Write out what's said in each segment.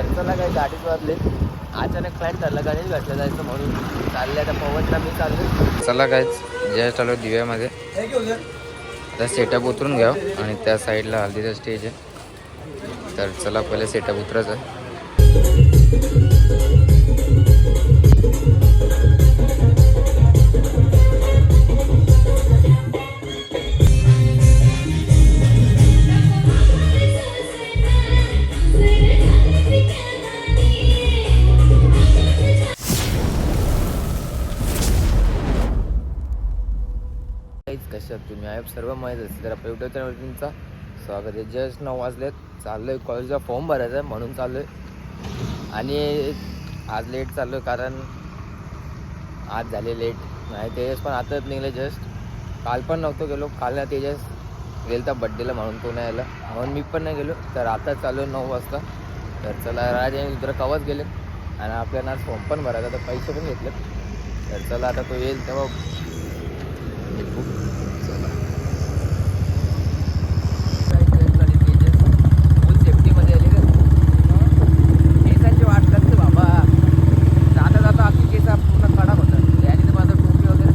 तर चला काही गाडीच वाजले अचानक प्लॅन चाललं गाडीच घातलं जायचं म्हणून. चालले आता पवनला मी चाललो चला कायच जस्ट आलो दिव्यामध्ये आता सेटअप उतरून घ्या हो. आणि त्या साईडला हल्दीचा स्टेज आहे. तर चला पहिले सेटअप उतरायचं. कशात तुम्ही आहे सर्व माहीत असते तर आपल्या युट्यूब चॅनल तुमचा स्वागत आहे. जस्ट नऊ वाजलेत. चाललो आहे कॉलेजचा फॉर्म भरायचा आहे म्हणून चाललो आहे आणि आज लेट चाललो आहे कारण आज झाले लेट नाही तेजस पण आताच निघले जस्ट काल पण नव्हतो गेलो. काल ना तेजस गेलता बड्डेला म्हणून तो नाही आला म्हणून मी पण नाही गेलो. तर आता चालू आहे नऊ वाजता. तर चला राज आणि दुसरं कवच गेले. आणि आपल्याला आज फॉर्म पण भरायचा तर पैसे पण घेतले तर चला आता तो येईल तेव्हा सेफ्टीमध्ये का वाट बाबा जाता आपली केस पूर्ण तर टोपी वगैरे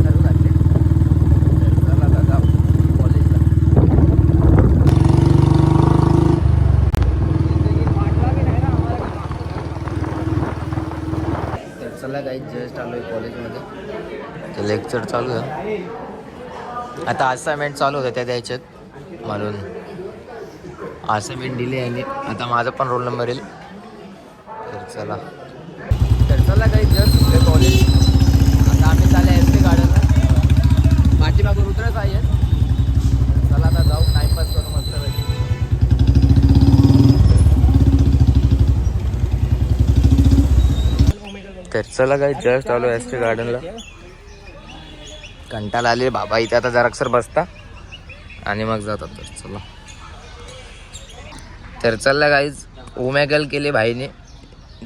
चला कॉलेजला जस्ट आलो आहे कॉलेजमध्ये लेक्चर चालू आहे. आता असाइनमेंट चालू होतं त्या द्यायच्यात म्हणून असाइनमेंट दिली आणि आता माझा पण रोल नंबर येईल. तर चला. तर चला काही जस्ट कॉलेज आता आम्ही चालले एस टी गार्डनला पाठीमागून उतरत आहे. चला आता जाऊ. टाईमपास करू मस्त तर चला काही जस्ट आलो एस टी गार्डनला कंटाळा आले बाबा इथे आता जराक्षर बसता. आणि मग जातात तर चला. तर चला काहीच ओमॅगल केले भाईने.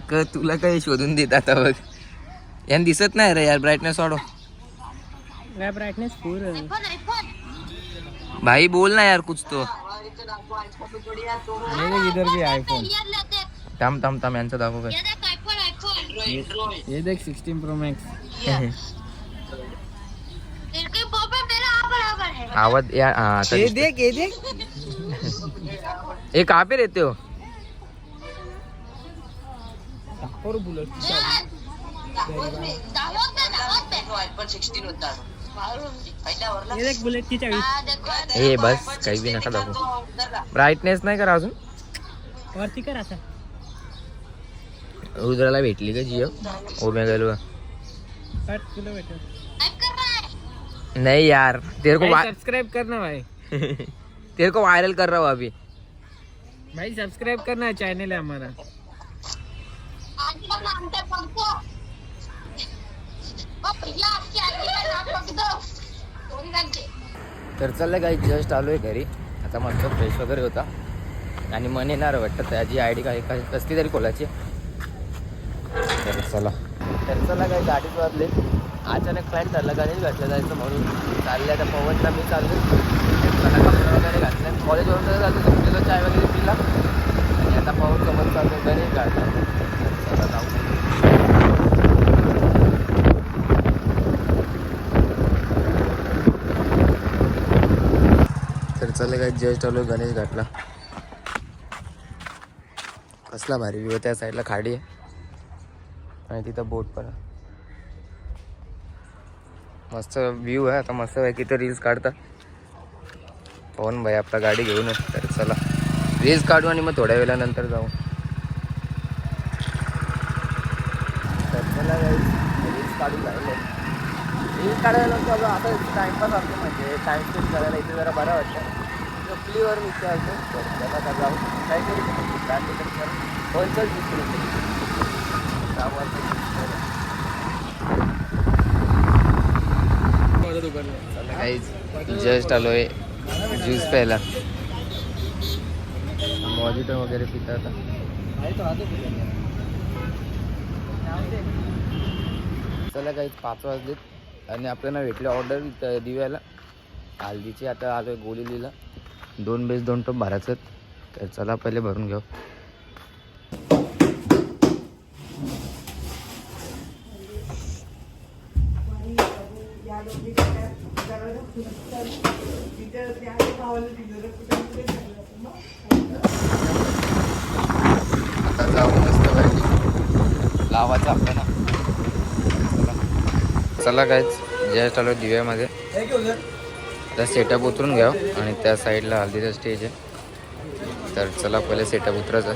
क तुला काही शोधून देत आता बघ. यान दिसत नाही रे यार ब्राईटनेस वाढव. ब्राइटनेस फुल भाई बोल ना यार कुछ तो. इधर भी आईफोन थांब थांब थांब यांचं दाखव काय. ये देख 16 प्रो मैक्स आवाज या हा, ये. देख ये देख. ए कहाँ पे रहते हो? और बुलेट ये देख बुलेट की चावी ए बस काही बी नका दाखव ब्राईटनेस नाही करा अजून? वरती कर आता. रुद्राला भेटली का जिओ? ओमेगल कट तुला भेटेल. नहीं यार तेरे को सब्सक्राइब करना भाई। तेरे को वायरल कर रहा हूँ अभी। भाई सब्सक्राइब करना चैनल है हमारा। तर चाललं काही जस्ट आलोय घरी. आता मस्त फ्रेश वगैरे होता. आणि मन येणार वाटतं त्याची आय डी काय कसली तरी कोलाची तर चला. तर चला काही गाडीच वाजले. अचानक प्लॅन ठरला गणेश घातलं जायचं म्हणून. चालले आता पवनला मी चाललो. कपडे वगैरे घातले. कॉलेजवरून तर चालतो झोपलेलो चाय वगैरे पिला. आणि आता पवन कमल चालतो गणेश काढला जाऊ. तर चालले काय जस्ट आलो गणेश घाटला. कसला भारी व्यू त्या साईडला खाडी आहे. आणि तिथं बोट पण आहे. मस्त व्ह्यू आहे. आता मस्त आहे किती रील्स काढता. पवन भाई आपला गाडी घेऊन तर चला. रील्स काढू आणि मग थोड्या वेळानंतर जाऊ. तर चला रील्स काढून लागले रील्स काढायला आता टाइमपास असतो म्हणजे टाईम स्पेंड करायला इथे जरा बरं वाटतं. चपलीवर विचारतो खेळतो तर त्याला आता जाऊ. काहीतरी होलसेल काहीच जस्ट आलोय. ज्यूस प्यायला. मॉजिटो वगैरे पिता आता. चला काही पाच वाजलेत. आणि आपल्याला भेटले ऑर्डर दिव्याला. हल्दीची आता आलोय गोलीलीला दोन बेस दोन टप भरायचं तर चला पहिले भरून घेऊ. आता जाऊ मस्त पैकी लावायचं आपल्याला चला. चला कायच जस्ट आलो दिव्यामध्ये आता सेटअप उतरून घ्या हो. आणि त्या साईडला हल्दीचा स्टेज आहे. तर चला पहिले सेटअप उतरायचं.